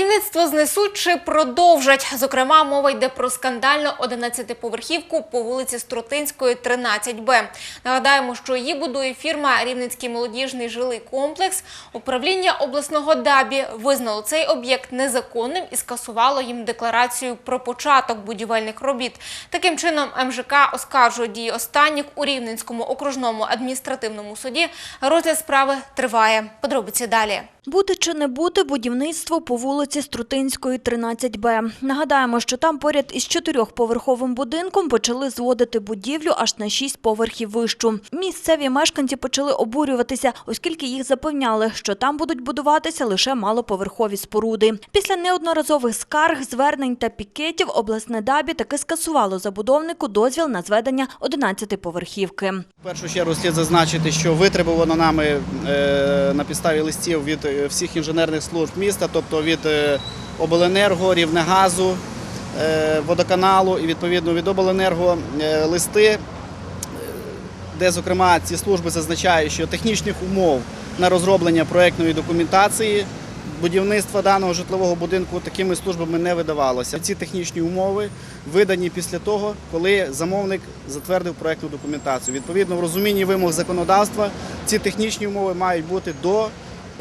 Будівництво знесуть чи продовжать. Зокрема, мова йде про скандальну 11-поверхівку по вулиці Стротинської, 13Б. Нагадаємо, що її будує фірма Рівненський молодіжний жилий комплекс. Управління обласного ДАБІ визнало цей об'єкт незаконним і скасувало їм декларацію про початок будівельних робіт. Таким чином, МЖК оскаржує дії останніх у Рівненському окружному адміністративному суді. Розгляд справи триває. Подробиці далі. Бути чи не бути будівництво по вулиці Струтинської, 13Б. Нагадаємо, що там поряд із чотирьохповерховим будинком почали зводити будівлю аж на шість поверхів вищу. Місцеві мешканці почали обурюватися, оскільки їх запевняли, що там будуть будуватися лише малоповерхові споруди. Після неодноразових скарг, звернень та пікетів обласне ДАБІ таки скасувало забудовнику дозвіл на зведення 11-поверхівки. В першу чергу слід зазначити, що витребувано нами е, на підставі листів від всіх інженерних служб міста, тобто від е, обленерго, рівнегазу, е, водоканалу і відповідно від обленерго е, листи, де зокрема ці служби зазначають, що технічних умов на розроблення проектної документації. Будівництва даного житлового будинку такими службами не видавалося. Ці технічні умови видані після того, коли замовник затвердив проектну документацію. Відповідно, в розумінні вимог законодавства ці технічні умови мають бути до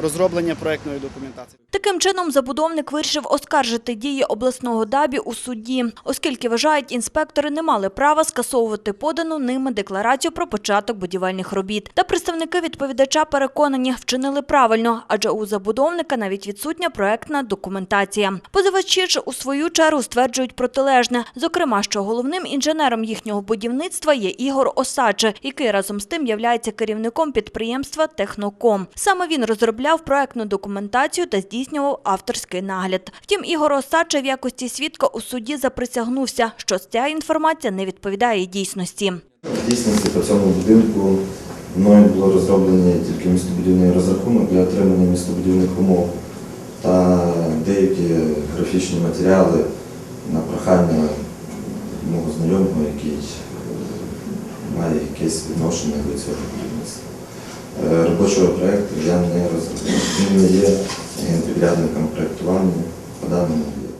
розроблення проектної документації. Таким чином, забудовник вирішив оскаржити дії обласного ДАБІ у суді, оскільки, вважають, інспектори не мали права скасовувати подану ними декларацію про початок будівельних робіт. Та представники відповідача переконані, вчинили правильно, адже у забудовника навіть відсутня проектна документація. Позивачі ж у свою чергу стверджують протилежне, зокрема, що головним інженером їхнього будівництва є Ігор Осадче, який разом з тим являється керівником підприємства Техноком. Саме він розробляв проектну документацію та здійснював авторський нагляд. Втім, Ігор Осадче в якості свідка у суді заприсягнувся, що ця інформація не відповідає дійсності. В дійсності по цьому будинку мною було розроблено тільки містобудівний розрахунок для отримання містобудівних умов та деякі графічні матеріали на прохання мого знайомого, який е, має якесь відношення до цього Робочого проєкту я не розробляв. Він не є підрядником проєктування по даному об'єкту.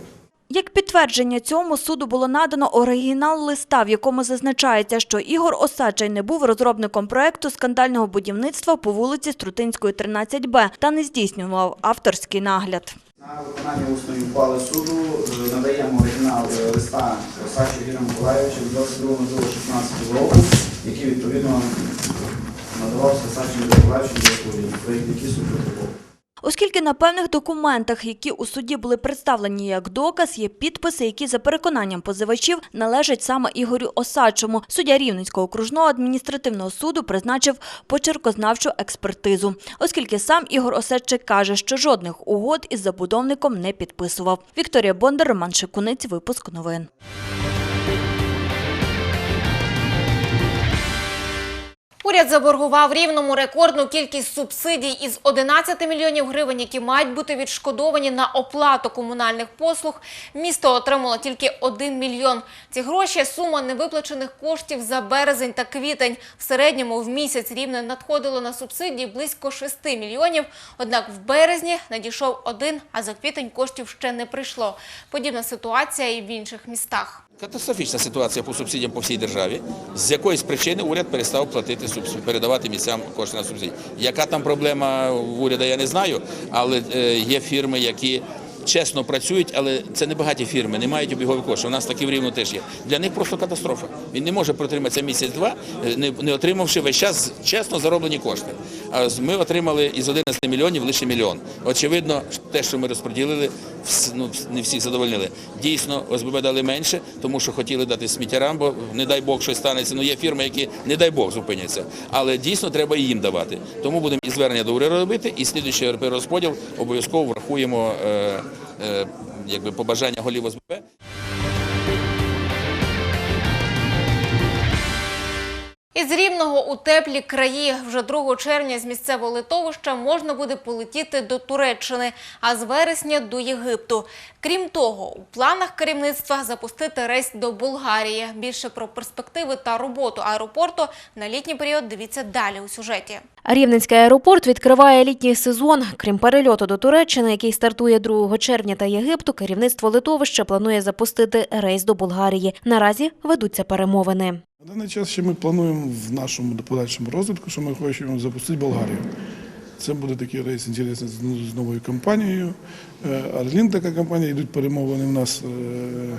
Як підтвердження цьому суду було надано оригінал листа, в якому зазначається, що Ігор Осадчий не був розробником проекту скандального будівництва по вулиці Струтинської, 13Б та не здійснював авторський нагляд. На виконання усної ухвали суду е, надаємо оригінал е, листа Осадчу Віра Миколаївича від 22.16 року, який відповідно надавався Віру Миколаївичу для відповіді, суд. Оскільки на певних документах, які у суді були представлені як доказ, є підписи, які за переконанням позивачів належать саме Ігорю Осадчому, суддя Рівненського окружного адміністративного суду призначив почеркознавчу експертизу, оскільки сам Ігор Осадчик каже, що жодних угод із забудовником не підписував. Вікторія Бондар, Роман Шикунець, випуск новин. Уряд заборгував рівному рекордну кількість субсидій із 11 мільйонів гривень, які мають бути відшкодовані на оплату комунальних послуг. Місто отримало тільки 1 мільйон. Ці гроші – сума невиплачених коштів за березень та квітень. В середньому в місяць рівне надходило на субсидії близько 6 мільйонів. Однак в березні надійшов один, а за квітень коштів ще не прийшло. Подібна ситуація і в інших містах. Катастрофічна ситуація по субсидіям по всій державі. З якоїсь причини уряд перестав платити передавати місцям кошти на субсидії. Яка там проблема в уряду, я не знаю, але е, є фірми, які чесно працюють, але це не багаті фірми, не мають обігові кошти. У нас такі в рівно теж є. Для них просто катастрофа. Він не може протриматися місяць-два, е, не отримавши весь час чесно зароблені кошти. Ми отримали із 11 мільйонів лише мільйон. Очевидно, те, що ми розподілили, ну, не всіх задовольнили. Дійсно, ОСББ дали менше, тому що хотіли дати сміттярам, бо не дай Бог щось станеться. Ну є фірми, які не дай Бог зупиняться. Але дійсно треба і їм давати. Тому будемо і звернення до уряду робити, і слідуючий розподіл обов'язково врахуємо е, е, побажання голів ОСББ. Із Рівного у теплі краї вже 2 червня з місцевого литовища можна буде полетіти до Туреччини, а з вересня до Єгипту. Крім того, у планах керівництва запустити рейс до Болгарії. Більше про перспективи та роботу аеропорту на літній період дивіться далі у сюжеті. Рівненський аеропорт відкриває літній сезон. Крім перельоту до Туреччини, який стартує 2 червня та Єгипту, керівництво литовища планує запустити рейс до Болгарії. Наразі ведуться перемовини. На даний час ще ми плануємо в нашому подальшому розвитку, що ми хочемо запустити Болгарію. Це буде такий рейс інтересний з- новою компанією. Е, Арлін така компанія, йдуть перемовини в нас, е,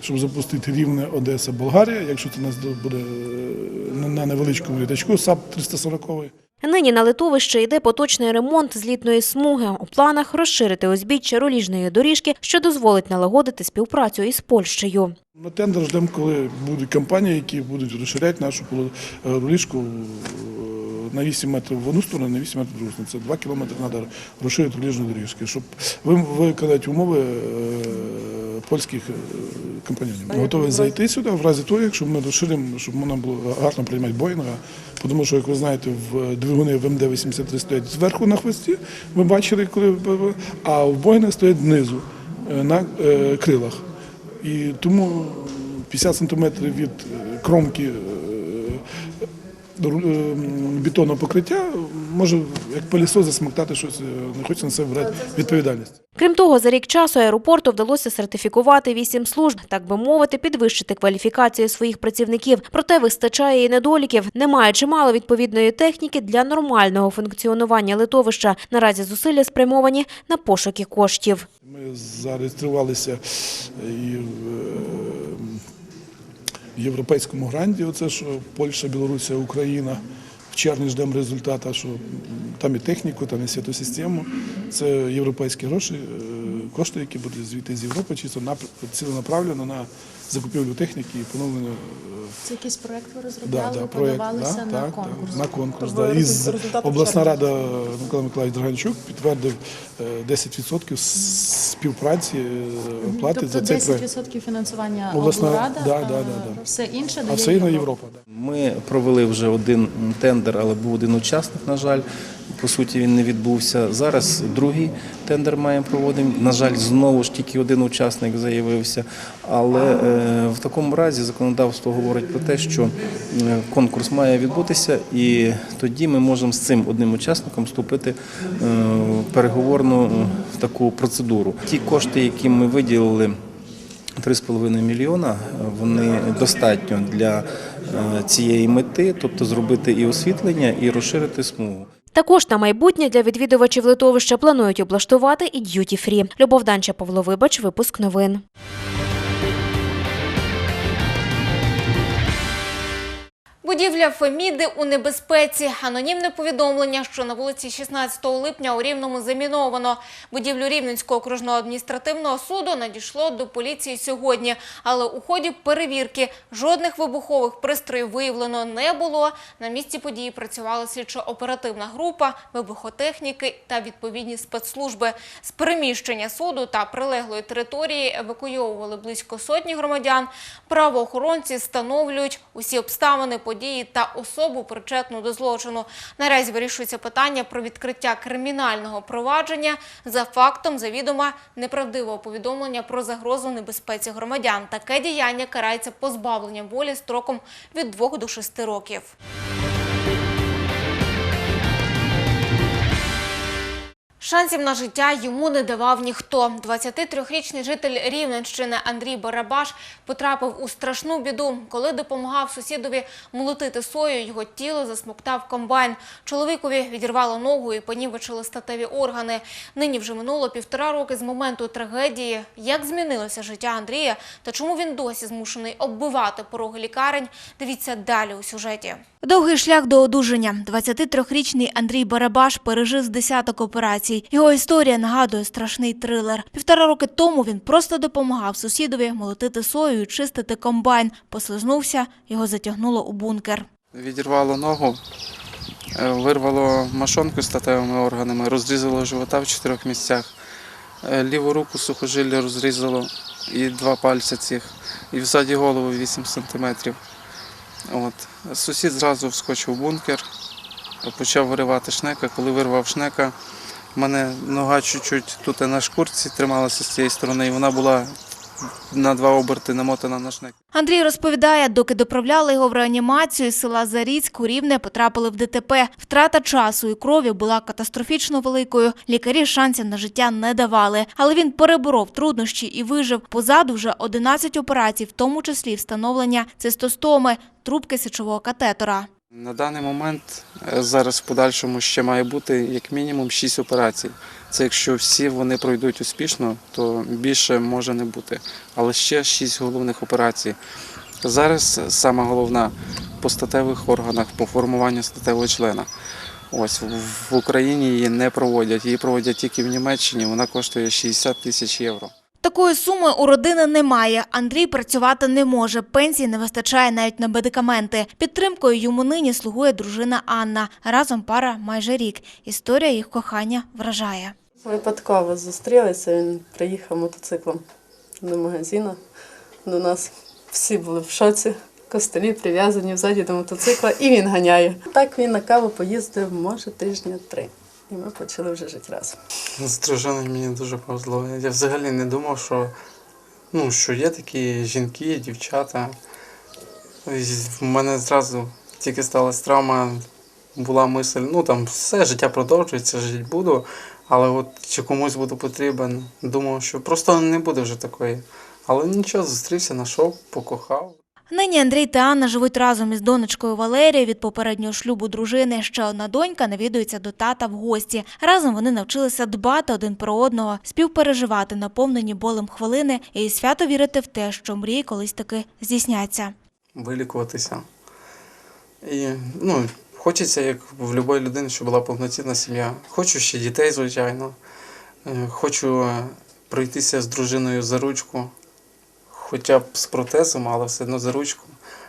щоб запустити рівне Одеса, Болгарія, якщо це нас буде е, на невеличкому літачку, САП 340 Нині на литовище йде поточний ремонт злітної смуги. У планах розширити узбіччя руліжної доріжки, що дозволить налагодити співпрацю із Польщею. На тендер ждемо, коли будуть компанії, які будуть розширяти нашу е, руліжку е, на 8 метрів в одну сторону, на 8 метрів в другу. Це 2 кілометри треба розширити руліжну доріжки, щоб ви- виконати умови е, польських е, компаньонів. Ми готові зайти сюди в разі того, якщо ми розширимо, щоб можна було гарно приймати Боїнга. Тому що, як ви знаєте, в двигуни в МД-83 стоять зверху на хвості, ми бачили, коли а в Боїнга стоять знизу е, на е, крилах. І тому 50 сантиметрів від кромки бетонного покриття може як пилісос засмоктати щось, е, не хочеться на себе брати відповідальність. Крім того, за рік часу аеропорту вдалося сертифікувати вісім служб, так би мовити, підвищити кваліфікацію своїх працівників. Проте вистачає і недоліків. Немає чимало відповідної техніки для нормального функціонування литовища. Наразі зусилля спрямовані на пошуки коштів. Ми зареєструвалися і в е, європейському гранті. Оце що Польща, Білорусія, Україна. Червні ждемо результату, що там і техніку, там і святосистему. Це європейські гроші, е, кошти, які будуть звідти з Європи, чисто нап- ціленаправлено на закупівлю техніки і поновлення. е, Це якийсь проект ви розробляли, да, проект, подавалися да, на так, конкурс. Так, на конкурс. Тобто Да. Із результат обласна рада Микола Миколаївич Драганчук підтвердив е, 10% співпраці е, оплати Тобто за цей проект. 10% фінансування Обласна- облрада, да, да, да, да. все інше А дає все і на Європа. Європа. Да. Ми провели вже один тендер, але був один учасник, на жаль. По суті, він не відбувся. Зараз другий тендер маємо проводимо. На жаль, знову ж тільки один учасник заявився. Але е, в такому разі законодавство говорить про те, що е, конкурс має відбутися, і тоді ми можемо з цим одним учасником вступити е, в переговорну в таку процедуру. Ті кошти, які ми виділили. 3,5 мільйона вони достатньо для цієї мети, тобто зробити і освітлення, і розширити смугу. Також на майбутнє для відвідувачів литовища планують облаштувати і д'юті-фрі. Любов Данча, Павло Вибач, випуск новин. Будівля Феміди у небезпеці. Анонімне повідомлення, що на вулиці 16 липня у Рівному заміновано. Будівлю Рівненського окружного адміністративного суду надійшло до поліції сьогодні. Але у ході перевірки жодних вибухових пристроїв виявлено не було. На місці події працювала слідчо-оперативна група, вибухотехніки та відповідні спецслужби. З переміщення суду та прилеглої території евакуйовували близько сотні громадян. Правоохоронці встановлюють усі обставини події та особу причетну до злочину. Наразі вирішується питання про відкриття кримінального провадження за фактом завідома неправдивого повідомлення про загрозу небезпеці громадян. Таке діяння карається позбавленням волі строком від 2 до 6 років. Шансів на життя йому не давав ніхто. 23-річний житель Рівненщини Андрій Барабаш потрапив у страшну біду. Коли допомагав сусідові молотити сою, його тіло засмоктав комбайн. Чоловікові відірвало ногу і понівечили статеві органи. Нині вже минуло півтора роки з моменту трагедії. Як змінилося життя Андрія та чому він досі змушений оббивати пороги лікарень, дивіться далі у сюжеті. Довгий шлях до одужання. 23-річний Андрій Барабаш пережив з десяток операцій. Його історія нагадує страшний трилер. Півтора роки тому він просто допомагав сусідові молотити сою і чистити комбайн. Послизнувся, його затягнуло у бункер. Відірвало ногу, е, вирвало мошонку з статевими органами, розрізало живота в чотирьох місцях. Е, Ліву руку сухожилля розрізало і два пальця цих, і взаді голову 8 сантиметрів. От. Сусід зразу вскочив в бункер, почав виривати шнека. Коли вирвав шнека, в мене нога чуть-чуть тут на шкурці трималася з цієї сторони, і вона була на два оберти намотана на шнек. Андрій розповідає, доки доправляли його в реанімацію з села Заріцьк у Рівне потрапили в ДТП. Втрата часу і крові була катастрофічно великою. Лікарі шансів на життя не давали. Але він переборов труднощі і вижив. Позаду вже 11 операцій, в тому числі встановлення цистостоми, трубки сечового катетора. На даний момент е, зараз в подальшому ще має бути як мінімум 6 операцій. Це якщо всі вони пройдуть успішно, то більше може не бути. Але ще шість головних операцій. Зараз саме головна по статевих органах, по формуванню статевого члена. Ось в Україні її не проводять. Її проводять тільки в Німеччині. Вона коштує 60 тисяч євро. Такої суми у родини немає. Андрій працювати не може. Пенсії не вистачає навіть на медикаменти. Підтримкою йому нині слугує дружина Анна. Разом пара майже рік. Історія їх кохання вражає. Випадково зустрілися, він приїхав мотоциклом до магазину до нас. Всі були в шоці, костелі прив'язані взаді до мотоцикла, і він ганяє. Так він на каву поїздив, може, тижня три. І ми почали вже жити разом. З дружиною мені дуже повезло. Я взагалі не думав, що, ну, що є такі жінки, дівчата. І В мене зразу тільки сталася травма, була мисль, ну там все життя продовжується, жити буду, але от чи комусь буду потрібен, думав, що просто не буде вже такої. Але нічого, зустрівся, знайшов, покохав. Нині Андрій та Анна живуть разом із донечкою Валерією від попереднього шлюбу дружини. Ще одна донька навідується до тата в гості. Разом вони навчилися дбати один про одного, співпереживати наповнені болем хвилини і свято вірити в те, що мрії колись таки здійсняться. вилікуватися. І ну, хочеться, як в будь-якої людини, щоб була повноцінна сім'я. Хочу ще дітей, звичайно. Е, Хочу е, пройтися з дружиною за ручку, хоча б з протезом, але все одно за ручку,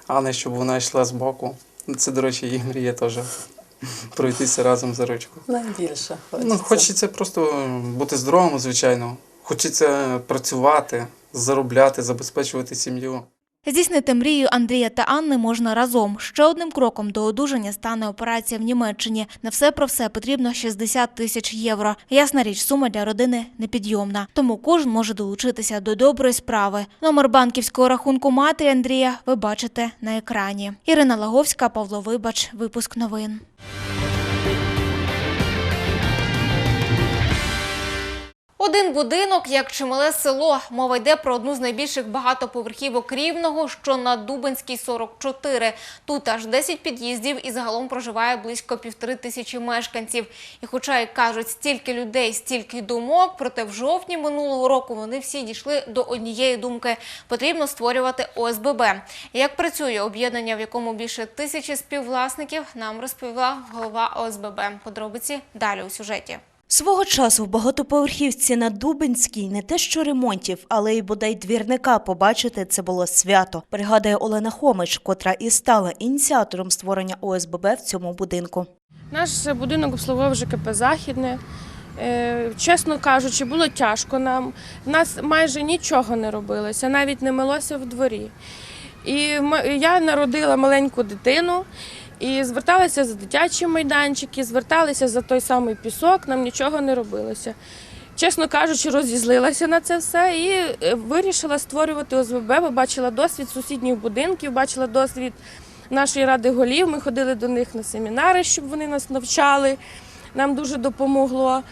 а не щоб вона йшла з боку. Це, до речі, її мрія теж пройтися разом за ручку. Найбільше хочеться. Ну, хочеться просто бути здоровим, звичайно. Хочеться працювати, заробляти, забезпечувати сім'ю. Здійснити мрію Андрія та Анни можна разом. Ще одним кроком до одужання стане операція в Німеччині. На все про все потрібно 60 тисяч євро. Ясна річ, сума для родини непідйомна. Тому кожен може долучитися до доброї справи. Номер банківського рахунку матері Андрія ви бачите на екрані. Ірина Лаговська, Павло Вибач, випуск новин. Один будинок, як чимале село. Мова йде про одну з найбільших багатоповерхівок Рівного, що на Дубинській 44. Тут аж 10 під'їздів і загалом проживає близько півтори тисячі мешканців. І хоча, як кажуть, стільки людей, стільки думок, проте в жовтні минулого року вони всі дійшли до однієї думки – потрібно створювати ОСББ. Як працює об'єднання, в якому більше тисячі співвласників, нам розповіла голова ОСББ. Подробиці далі у сюжеті. Свого часу в багатоповерхівці на Дубинській не те що ремонтів, але й бодай двірника побачити це було свято. Пригадує Олена Хомич, котра і стала ініціатором створення ОСББ в цьому будинку. Наш будинок обслуговував ЖКП Західне. Е, Чесно кажучи, було тяжко нам. У нас майже нічого не робилося, навіть не милося в дворі. І я народила маленьку дитину і зверталася за дитячі майданчики, зверталися за той самий пісок, нам нічого не робилося. Чесно кажучи, розізлилася на це все і е, вирішила створювати ОСББ, побачила досвід сусідніх будинків, бачила досвід нашої ради голів. Ми ходили до них на семінари, щоб вони нас навчали. Нам дуже допомогло.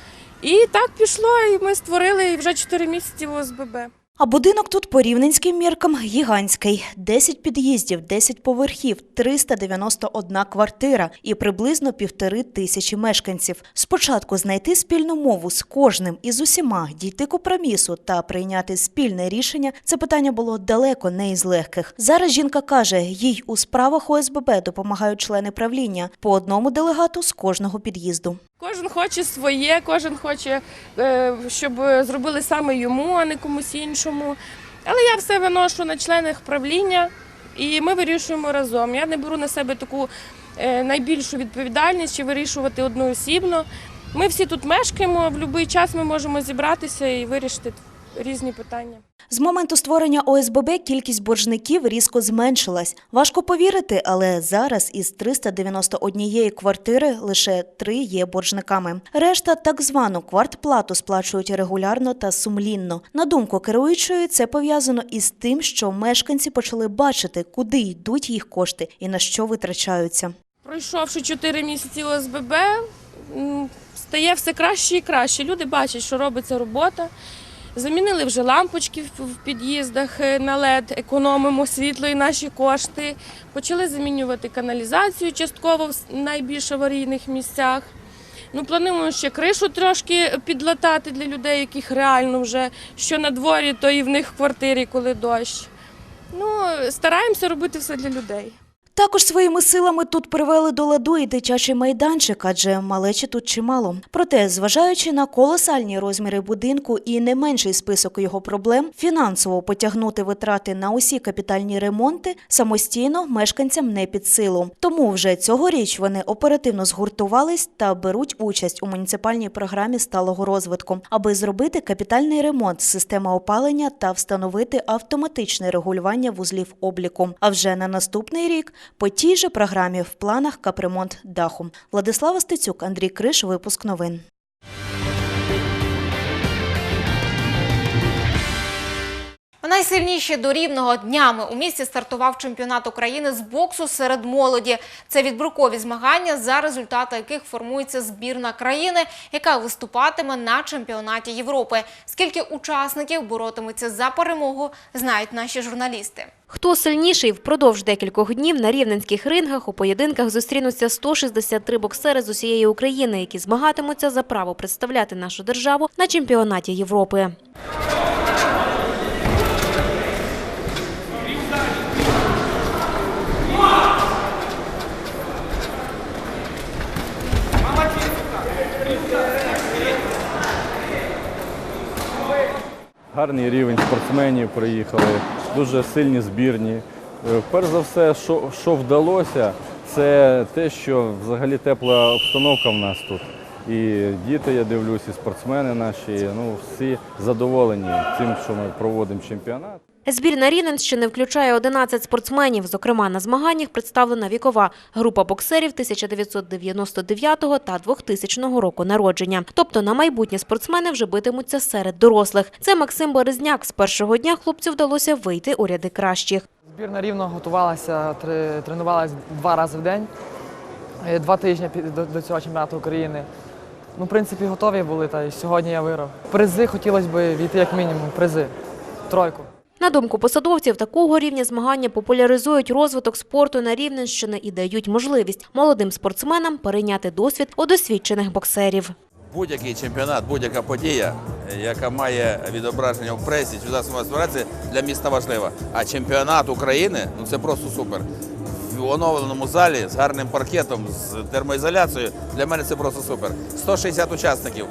І так пішло, і ми створили вже 4 місяці ОСББ. А будинок тут по рівненським міркам гігантський. 10 під'їздів, 10 поверхів, 391 квартира і приблизно півтори тисячі мешканців. Спочатку знайти спільну мову з кожним і з усіма, дійти компромісу та прийняти спільне рішення – це питання було далеко не із легких. Зараз жінка каже, їй у справах ОСББ допомагають члени правління по одному делегату з кожного під'їзду. Кожен хоче своє, кожен хоче, е, щоб зробили саме йому, а не комусь іншому. Але я все виношу на членах правління і ми вирішуємо разом. Я не беру на себе таку е, найбільшу відповідальність чи вирішувати одноосібно. Ми всі тут мешкаємо, в будь-який час ми можемо зібратися і вирішити різні питання. З моменту створення ОСББ кількість боржників різко зменшилась. Важко повірити, але зараз із 391 квартири лише три є боржниками. Решта так звану квартплату сплачують регулярно та сумлінно. На думку керуючої, це пов'язано із тим, що мешканці почали бачити, куди йдуть їх кошти і на що витрачаються. Пройшовши 4 місяці ОСББ, стає все краще і краще. Люди бачать, що робиться робота. Замінили вже лампочки в під'їздах е, на LED, економимо світло і наші кошти. Почали замінювати каналізацію частково в найбільш аварійних місцях. Ну, плануємо ще кришу трошки підлатати для людей, яких реально вже що на дворі, то і в них в квартирі, коли дощ. Ну, стараємося робити все для людей. Також своїми силами тут привели до ладу і дитячий майданчик, адже малечі тут чимало. Проте, зважаючи на колосальні розміри будинку і не менший список його проблем, фінансово потягнути витрати на усі капітальні ремонти самостійно мешканцям не під силу. Тому вже цьогоріч вони оперативно згуртувались та беруть участь у муніципальній програмі сталого розвитку, аби зробити капітальний ремонт системи опалення та встановити автоматичне регулювання вузлів обліку. А вже на наступний рік по тій же програмі в планах капремонт даху. Владислава Стецюк, Андрій Криш, випуск новин. Найсильніші до рівного днями у місті стартував чемпіонат України з боксу серед молоді. Це відбрукові змагання, за результати яких формується збірна країни, яка виступатиме на чемпіонаті Європи. Скільки учасників боротимуться за перемогу, знають наші журналісти. Хто сильніший впродовж декількох днів на рівненських рингах у поєдинках зустрінуться 163 боксери з усієї України, які змагатимуться за право представляти нашу державу на чемпіонаті Європи. Гарний рівень спортсменів приїхали, дуже сильні збірні. Е, Перш за все, що, що вдалося, це те, що взагалі тепла обстановка в нас тут. І діти, я дивлюсь, і спортсмени наші, ну всі задоволені тим, що ми проводимо чемпіонат. Збірна Рівненщини включає 11 спортсменів. Зокрема, на змаганнях представлена вікова група боксерів 1999 та 2000 року народження. Тобто на майбутнє спортсмени вже битимуться серед дорослих. Це Максим Березняк. З першого дня хлопцю вдалося вийти у ряди кращих. Збірна рівно готувалася, тре- тренувалася два рази в день, е, два тижні до цього чемпіонату України. Ну, в принципі, готові були, та й сьогодні я виграв. Призи хотілося б війти як мінімум, призи, тройку. На думку посадовців, такого рівня змагання популяризують розвиток спорту на Рівненщині і дають можливість молодим спортсменам перейняти досвід у досвідчених боксерів. Будь-який чемпіонат, будь-яка подія, яка має відображення в пресі чи засобах інформації, для міста важлива. А чемпіонат України ну це просто супер. В оновленому залі з гарним паркетом, з термоізоляцією. Для мене це просто супер. 160 учасників.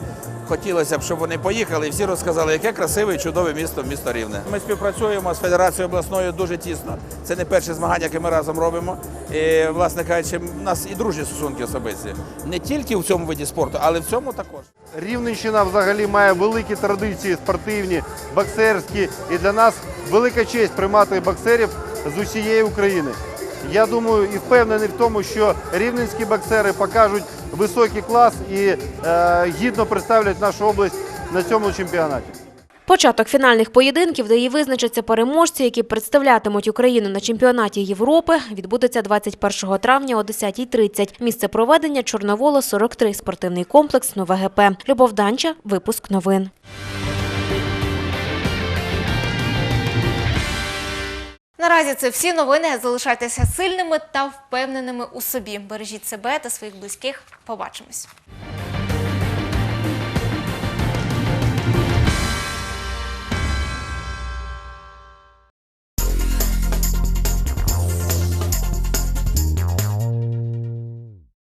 Хотілося б, щоб вони поїхали і всі розказали, яке красиве і чудове місто, місто Рівне. Ми співпрацюємо з федерацією обласною дуже тісно. Це не перші змагання, які ми разом робимо. І, власне кажучи, у нас і дружні стосунки особисті. Не тільки в цьому виді спорту, але в цьому також. Рівненщина взагалі має великі традиції спортивні, боксерські, і для нас велика честь приймати боксерів з усієї України. Я думаю і впевнений в тому, що рівненські боксери покажуть високий клас і е, гідно представлять нашу область на цьому чемпіонаті. Початок фінальних поєдинків, де і визначаться переможці, які представлятимуть Україну на чемпіонаті Європи, відбудеться 21 травня о 10.30. Місце проведення Чорновола 43, спортивний комплекс Нове ГП. Любов Данча, випуск новин. Наразі це всі новини. Залишайтеся сильними та впевненими у собі. Бережіть себе та своїх близьких. Побачимось.